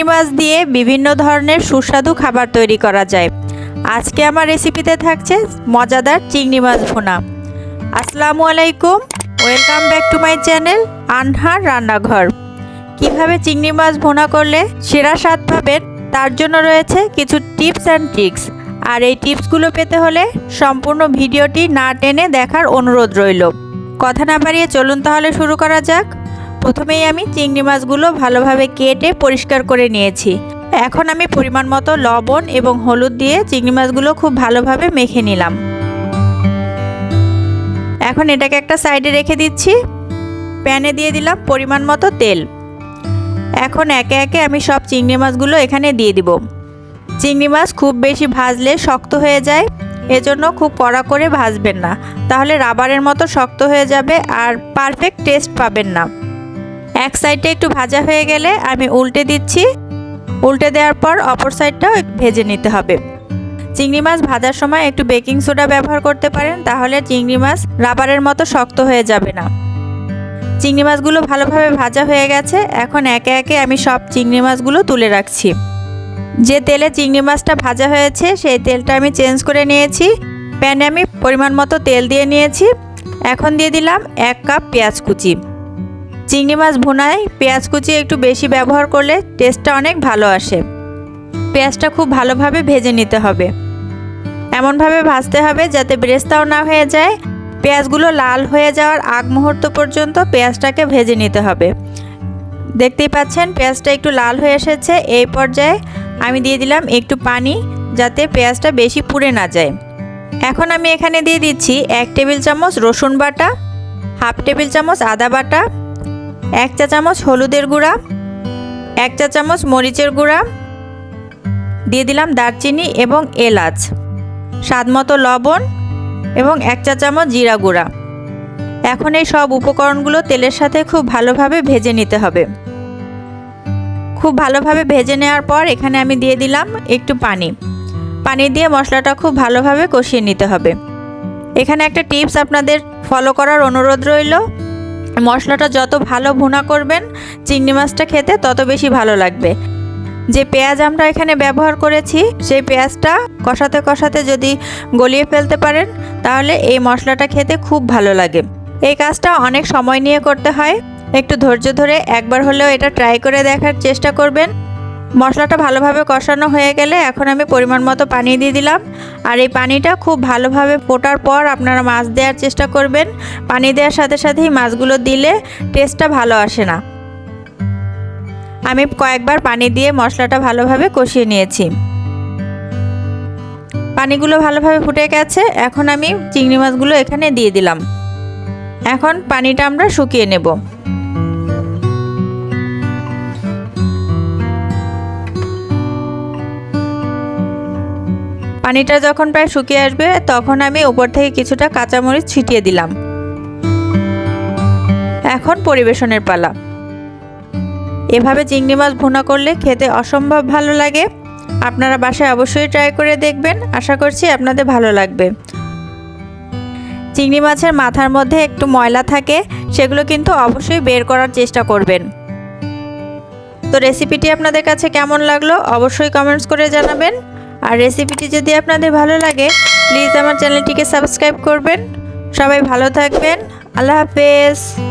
চিংড়ি মাছ দিয়ে বিভিন্ন ধরনের সুস্বাদু খাবার তৈরি করা যায়। আজকে আমার রেসিপিতে থাকছে মজাদার চিংড়ি মাছ ভোনা। আসসালামু আলাইকুম, welcome back to my channel Anhar রান্নাঘর। কীভাবে চিংড়ি মাছ ভোনা করলে সেরা স্বাদ পাবেন, তার জন্য রয়েছে কিছু টিপস অ্যান্ড ট্রিক্স। আর এই টিপসগুলো পেতে হলে সম্পূর্ণ ভিডিওটি না টেনে দেখার অনুরোধ রইল। কথা না বাড়িয়ে চলুন তাহলে শুরু করা যাক। প্রথমেই আমি চিংড়ি মাছগুলো ভালোভাবে কেটে পরিষ্কার করে নিয়েছি। এখন আমি পরিমাণ মতো লবণ এবং হলুদ দিয়ে চিংড়ি মাছগুলো খুব ভালোভাবে মেখে নিলাম। এখন এটাকে একটা সাইডে রেখে দিচ্ছি। প্যানে দিয়ে দিলাম পরিমাণ মতো তেল। এখন একে একে আমি সব চিংড়ি মাছগুলো এখানে দিয়ে দিব। চিংড়ি মাছ খুব বেশি ভাজলে শক্ত হয়ে যায়। এজন্য খুব কড়া করে ভাজবেন না। তাহলে রাবারের মতো শক্ত হয়ে যাবে আর পারফেক্ট টেস্ট পাবেন না। এক সাইডটা একটু ভাজা হয়ে গেলে আমি উল্টে দিচ্ছি। উল্টে দেওয়ার পর অপর সাইডটাও ভেজে নিতে হবে। চিংড়ি মাছ ভাজার সময় একটু বেকিং সোডা ব্যবহার করতে পারেন, তাহলে চিংড়ি মাছ রাবারের মতো শক্ত হয়ে যাবে না। চিংড়ি মাছগুলো ভালোভাবে ভাজা হয়ে গেছে, এখন একে একে আমি সব চিংড়ি মাছগুলো তুলে রাখছি। যে তেলে চিংড়ি মাছটা ভাজা হয়েছে, সেই তেলটা আমি চেঞ্জ করে নিয়েছি। প্যানে আমি পরিমাণ মতো তেল দিয়ে নিয়েছি। এখন দিয়ে দিলাম এক কাপ পেঁয়াজ কুচি। চিংড়ি মাছ ভুনায় পেঁয়াজ কুচি একটু বেশি ব্যবহার করলে টেস্টটা অনেক ভালো আসে। পেঁয়াজটা খুব ভালোভাবে ভেজে নিতে হবে। এমনভাবে ভাজতে হবে যাতে ব্রেস্তাও না হয়ে যায়। পেঁয়াজগুলো লাল হয়ে যাওয়ার আগ মুহূর্ত পর্যন্ত পেঁয়াজটাকে ভেজে নিতে হবে। দেখতেই পাচ্ছেন, পেঁয়াজটা একটু লাল হয়ে এসেছে। এই পর্যায়ে আমি দিয়ে দিলাম একটু পানি যাতে পেঁয়াজটা বেশি পুড়ে না যায়। এখন আমি এখানে দিয়ে দিচ্ছি এক টেবিল চামচ রসুন বাটা, হাফ টেবিল চামচ আদা বাটা এক চা চামচ হলুদের গুঁড়া, এক চা চামচ মরিচের গুঁড়া, দিয়ে দিলাম দারচিনি এবং এলাচ, স্বাদ মতো লবণ এবং এক চা চামচ জিরা গুঁড়া। এখন এই সব উপকরণগুলো তেলের সাথে খুব ভালোভাবে ভেজে নিতে হবে। খুব ভালোভাবে ভেজে নেওয়ার পর এখানে আমি দিয়ে দিলাম একটু পানি। পানি দিয়ে মশলাটা খুব ভালোভাবে কষিয়ে নিতে হবে। এখানে একটা টিপস আপনাদের ফলো করার অনুরোধ রইল। মশলাটা যত ভালো ভুনা করবেন, চিংড়ি মাছটা খেতে তত বেশি ভালো লাগবে। যে পেঁয়াজ আমরা এখানে ব্যবহার করেছি, সেই পেঁয়াজটা কষাতে কষাতে যদি গলিয়ে ফেলতে পারেন, তাহলে এই মশলাটা খেতে খুব ভালো লাগে। এই কাজটা অনেক সময় নিয়ে করতে হয়। একটু ধৈর্য ধরে একবার হলেও এটা ট্রাই করে দেখার চেষ্টা করবেন। মশলাটা ভালোভাবে কষানো হয়ে গেলে এখন আমি পরিমাণ মতো পানি দিয়ে দিলাম। আর এই পানিটা খুব ভালোভাবে ফোটার পর আপনারা মাছ দেওয়ার চেষ্টা করবেন। পানি দেওয়ার সাথে সাথেই মাছগুলো দিলে টেস্টটা ভালো আসে না। আমি কয়েকবার পানি দিয়ে মশলাটা ভালোভাবে কষিয়ে নিয়েছি। পানিগুলো ভালোভাবে ফুটে গেছে। এখন আমি চিংড়ি মাছগুলো এখানে দিয়ে দিলাম। এখন পানিটা আমরা শুকিয়ে নেব। পানিটা যখন প্রায় শুকিয়ে আসবে, তখন আমি উপর থেকে কিছুটা কাঁচামরিচ ছিটিয়ে দিলাম। এখন পরিবেশনের পালা। এভাবে চিংড়ি মাছ ভুনা করলে খেতে অসম্ভব ভালো লাগে। আপনারা বাসায় অবশ্যই ট্রাই করে দেখবেন। আশা করছি আপনাদের ভালো লাগবে। চিংড়ি মাছের মাথার মধ্যে একটু ময়লা থাকে, সেগুলো কিন্তু অবশ্যই বের করার চেষ্টা করবেন। তো রেসিপিটি আপনাদের কাছে কেমন লাগল, অবশ্যই কমেন্টস করে জানাবেন। আর রেসিপিটি যদি আপনাদের ভালো লাগে প্লিজ আমার চ্যানেলটিকে সাবস্ক্রাইব করবেন। সবাই ভালো থাকবেন। আল্লাহ হাফেজ।